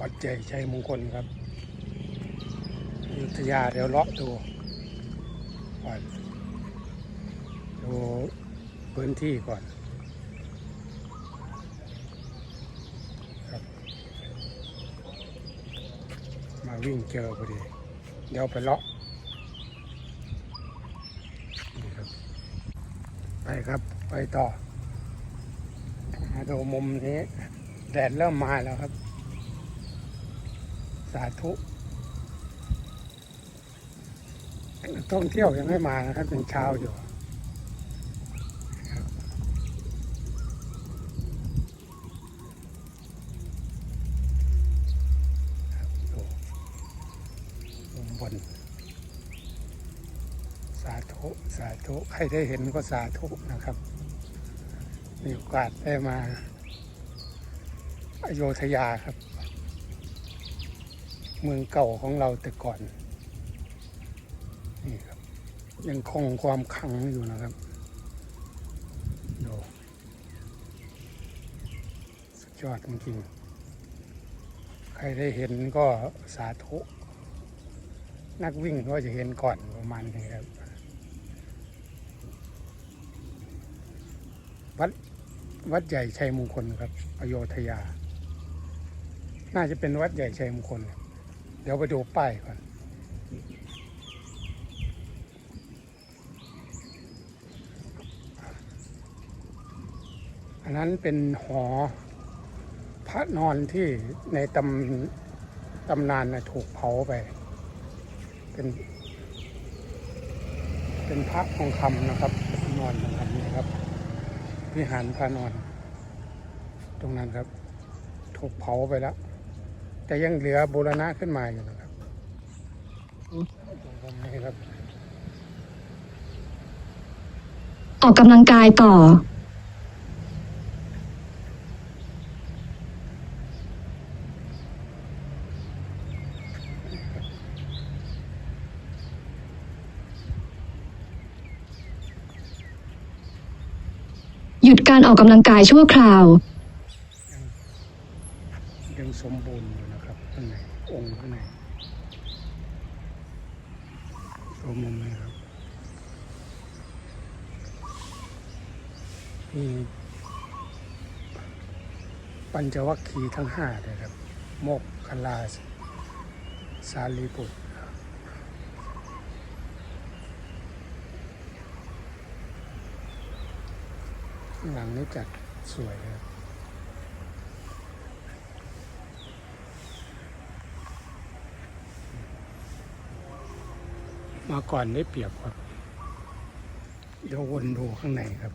วัดใจชัยมงคลครับอยุธยาเดี๋ยวเลาะดูก่อนดูพื้นที่ก่อนครับมาวิ่งเจอพอดี เดี๋ยวไปเลาะไปครับไปต่อมาดูมุมนี้ แดดเริ่มมาแล้วครับ สาธุท่องเที่ยวยังไม่มานะครับเป็นเช้าอยู่ครับครับดูมุมบนสาธุสาธุใครได้เห็นก็สาธุนะครับ มีโอกาสได้มาอโยธยาครับ เมืองเก่าของเราแต่ก่อน นี่ครับ ยังคงความขังอยู่นะครับดูสุดยอดจริงๆ ใครได้เห็นก็สาธุ นักวิ่งก็จะเห็นก่อนประมาณนี้ครับ วัดวัดใหญ่ชัยมงคลครับอโยธยา น่าจะเป็นวัดใหญ่ชัยมงคลครับ เดี๋ยวไปดูป้ายก่อน อันนั้นเป็นหอพระนอนที่ในตำตำนานนะถูกเผาไป เป็น เป็นพระทองคำนะครับนอนองคำนี่ครับวิหารพระนอน ตรงนั้นครับ ถูกเผาไปแล้ว แต่ยังเหลือบูรณะขึ้นมาอยู่นะครับตรงนี้ครับ ออกกำลังกายต่อ หยุดการออกกำลังกายชั่วคราว ยังสมบูรณ์ องค์ข้างในชมมุมนี้ครับมีปัญจวัคคีย์ทั้งห้าเลยครับ โมกคลาสาลีบุตรข้างหลังนี้จัดสวยครับ มาก่อนได้เปรียบครับ เดี๋ยววนดูข้างในครับ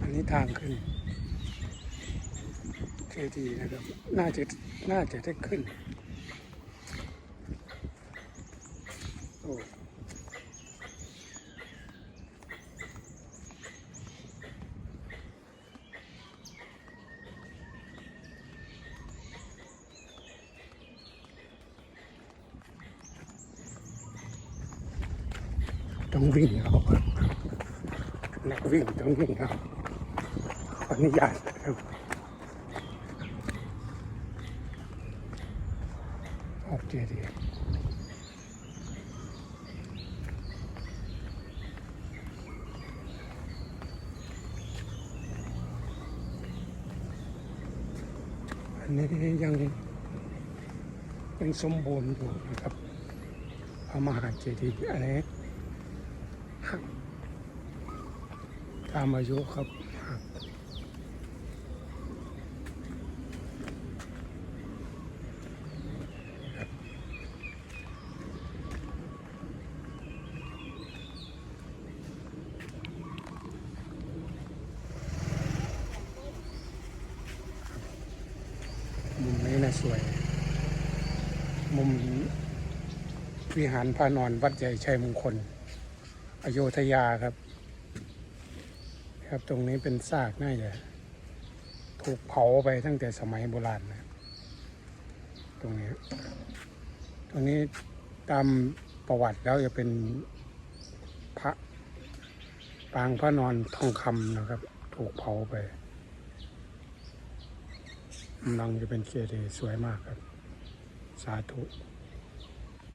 อันนี้ทางขึ้นเคดีนะครับ น่าจะน่าจะได้ขึ้น ต้องวิ่งเอาครับนักวิ่งต้องวิ่งเอาขออนุญาตนะครับออเจดีอันนี้ยังยังสมบูรณ์อยู่นะครับพระมหาเจดีย์อันนี้ หักตามอายุครับหักมุมนี้นะสวย มุมวิหารพระนอนวัดใหญ่ชัยมงคล อโยธยาครับ ครับตรงนี้เป็นซากน่าจะถูกเผาไปตั้งแต่สมัยโบราณนะตรงนี้ ตรงนี้ตามประวัติแล้วจะเป็นพระปางพระนอนทองคำนะครับ ถูกเผาไปกำลังจะเป็นเคดีสวยมากครับ สาธุ